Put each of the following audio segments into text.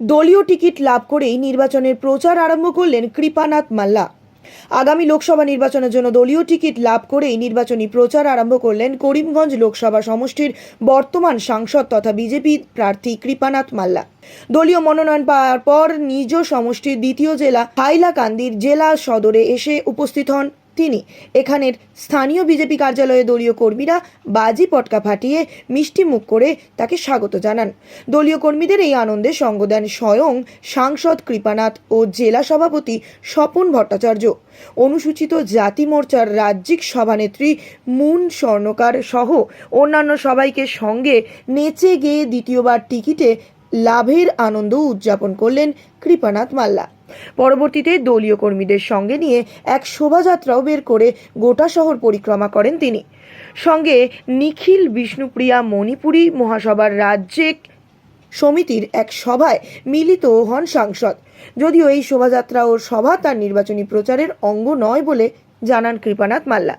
দলীয় টিকিট লাভ করেই নির্বাচনের প্রচার আরম্ভ করলেন কৃপানাথ মাল্লা। আগামী লোকসভা নির্বাচনের জন্য দলীয় টিকিট লাভ করেই নির্বাচনী প্রচার আরম্ভ করলেন করিমগঞ্জ লোকসভা সমষ্টির বর্তমান সাংসদ তথা বিজেপি প্রার্থী কৃপানাথ মাল্লা। দলীয় মনোনয়ন পাওয়ার পর নিজ সমষ্টির দ্বিতীয় জেলা হাইলাকান্দির জেলা সদরে এসে উপস্থিত হন। তিনি। এখানের স্থানীয় বিজেপি কার্যালয়ে দলীয় কর্মীরা বাজি পটকা ফাটিয়ে মিষ্টি মুখ করে তাকে স্বাগত জানান। দলীয় কর্মীদের এই আনন্দে সঙ্গ দেন স্বয়ং সাংসদ কৃপানাথ ও জেলা সভাপতি স্বপন ভট্টাচার্য। অনুসূচিত জাতি মোর্চার রাজ্যিক সভানেত্রী মুন স্বর্ণকার সহ অন্যান্য সবাইকে সঙ্গে নেচে গেয়ে দ্বিতীয়বার টিকিটে লাভের আনন্দ উদযাপন করলেন কৃপানাথ মাল্লা। পরবর্তীতে দলীয় কর্মীদের সঙ্গে নিয়ে এক শোভাযাত্রাও বের করে গোটা শহর পরিক্রমা করেন তিনি। সঙ্গে নিখিল বিষ্ণুপ্রিয়া মণিপুরী মহাসভার রাজ্যিক সমিতির এক সভায় মিলিত হন সাংসদ। যদিও এই শোভাযাত্রা ও সভা তার নির্বাচনী প্রচারের অঙ্গ নয় বলে জানান কৃপানাথ মাল্লা।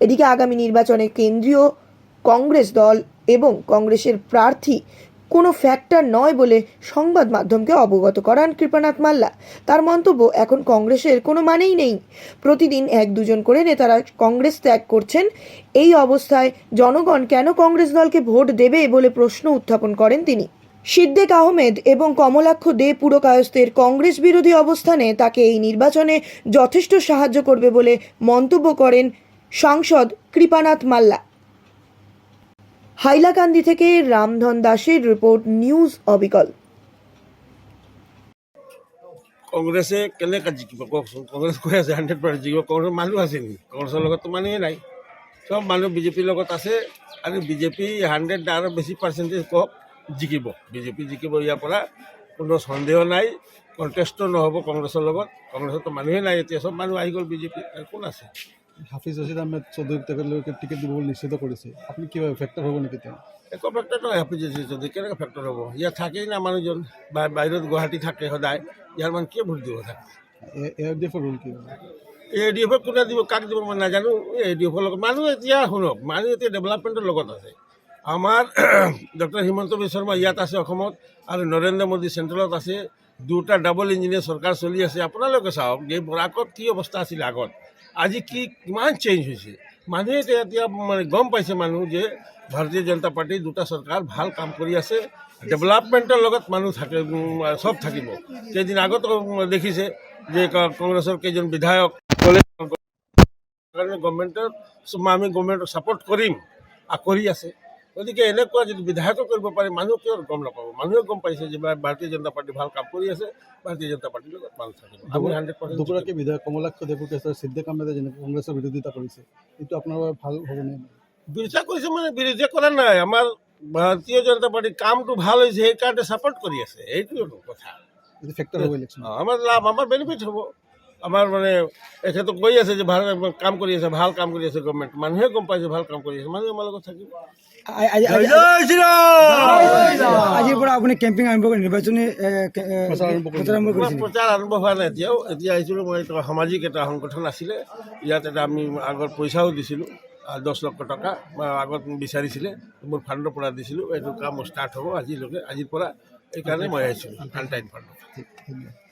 এদিকে আগামী নির্বাচনে কেন্দ্রীয় কংগ্রেস দল এবং কংগ্রেসের প্রার্থী কোনো ফ্যাক্টর নয় বলে সংবাদ মাধ্যমকে অবগত করান কৃপানাথ মাল্লা। তার মন্তব্য, এখন কংগ্রেসের কোনো মানেই নেই। প্রতিদিন এক দুজন করে নেতারা কংগ্রেস ত্যাগ করছেন। এই অবস্থায় জনগণ কেন কংগ্রেস দলকে ভোট দেবে বলে প্রশ্ন উত্থাপন করেন তিনি। সিদ্দেক আহমেদ এবং কমলাক্ষ দে পুরকায়স্তের কংগ্রেস বিরোধী অবস্থানে তাকে এই নির্বাচনে যথেষ্ট সাহায্য করবে বলে মন্তব্য করেন সাংসদ কৃপানাথ মাল্লা। হাইলাকান্দি থেকে রামধন দাসের রিপোর্ট নিউজ অবিকল। কংগ্ৰেছে কেনেকৈ জিকিব? কওকচোন কংগ্ৰেছ কৈ আছে হাণ্ড্ৰেড পাৰ্চেণ্ট জিকিব। কংগ্ৰেছ মানুহ আছে নেকি? কংগ্ৰেছৰ লগততো মানুহে নাই। চব মানুহ বিজেপিৰ লগত আছে। আৰু বিজেপি হাণ্ড্ৰেড আৰু বেছি পাৰ্চেণ্টেজ কওক, জিকিব। বিজেপি জিকিব ইয়াৰ পৰা, কোনো সন্দেহ নাই। কণ্টেষ্টো নহ'ব কংগ্ৰেছৰ লগত। কংগ্ৰেছতো মানুহে নাই। এতিয়া চব মানুহ আহি গ'ল বিজেপি কোন আছে? হাফিজ ৰচিদ আহমেদ চৌধুৰীক তেখেতলোকে টিকেট দিব বুলি নিশ্চিত কৰিছে আপুনি কিবা ফেক্টৰ হ'ব নেকি একো ফেক্টৰ নহয় হাফিজ যদি কেনেকৈ ফেক্টৰ হ'ব? ইয়াত থাকেই না মানুহজন বাহিৰত গুৱাহাটী থাকে সদায়। ইয়াৰ মানুহ কিয় ভোট দিব থাকে? এ ডি এফৰ ৰোল কি? এ ডি এফক কোনে দিব কাক দিব মই নাজানো এ ডি এফৰ লগত মানুহ এতিয়া শুনক মানুহ এতিয়া ডেভেলপমেণ্টৰ লগত আছে। আমাৰ ডক্টৰ হিমন্ত বিশ্ব শৰ্মা ইয়াত আছে অসমত আৰু নৰেন্দ্ৰ মোদী চেণ্ট্ৰেলত আছে। দুটা ডাবল ইঞ্জিনিয়াৰ চৰকাৰ চলি আছে। আপোনালোকে চাওক যে বৰাকত কি অৱস্থা আছিলে আগত। আজি কি কিমান চেঞ্জ হৈছে? মানুহে এতিয়া মানে গম পাইছে মানুহ যে ভাৰতীয় জনতা পাৰ্টীৰ দুটা চৰকাৰ ভালো কাম কৰি আছে। ডেভেলপমেণ্টৰ লগত মানুহ থাকে চব থাকিব। কেইদিন আগত দেখিছে যে কংগ্ৰেছৰ কেইজন বিধায়ক ক'লে কাৰণে গভমেণ্টৰ আমি গভমেণ্টক ছাপৰ্ট কৰিম আৰু কৰি আছে। গতিকে এনেকুৱা যদি বিধায়কো কৰিব পাৰে মানুহ কিয় গম নাপাব। মানুহে গম পাইছে যে ভাৰতীয় জনতা পাৰ্টি ভালো কাম কৰি আছে ভাৰতীয় জনতা পাৰ্টীৰ লগত মানুহ থাকিব। আমি হাণ্ড্ৰেড পাৰ্চেণ্ট দুগৰাকী বিধায়ক কমলাক্ষ দেৱকেশ্বৰ সিদ্দিক আহমেদে যেনেকৈ কংগ্ৰেছৰ বিৰোধিতা কৰিছে এইটো আপোনাৰ ভালো হ'বনে বিৰোধিতা কৰিছে মানে বিৰোধিতা কৰা নাই। আমাৰ ভাৰতীয় জনতা পাৰ্টিৰ কামটো ভালো হৈছে সেইকাৰণে ছাপৰ্ট কৰি আছে। এইটো কথা হ'ব আমাৰ লাভ আমাৰ বেনিফিট হ'ব। আমাৰ মানে এখেতে কৈ আছে যে ভালো কাম কৰি আছে ভালো কাম কৰি আছে গভমেণ্ট মানুহে গম পাইছে ভালো কাম কৰি আছে মানুহে আমাৰ লগত থাকিব। আজিৰ পৰা আপুনি কেম্পিং আৰম্ভ কৰি নিৰ্বাচনী প্ৰচাৰ আৰম্ভ হোৱা নাই এতিয়াও এতিয়া আহিছিলোঁ মই সামাজিক এটা সংগঠন আছিলে। ইয়াত এটা আমি আগত পইচাও দিছিলোঁ দহ লক্ষ টকা বা আগত বিচাৰিছিলে মোৰ ফাণ্ডৰ পৰা দিছিলোঁ এইটো কাম ষ্টাৰ্ট হ'ব আজিলৈকে আজিৰ পৰা সেইকাৰণে মই আহিছিলোঁ আনটাইন ফাণ্ড ধন্যবাদ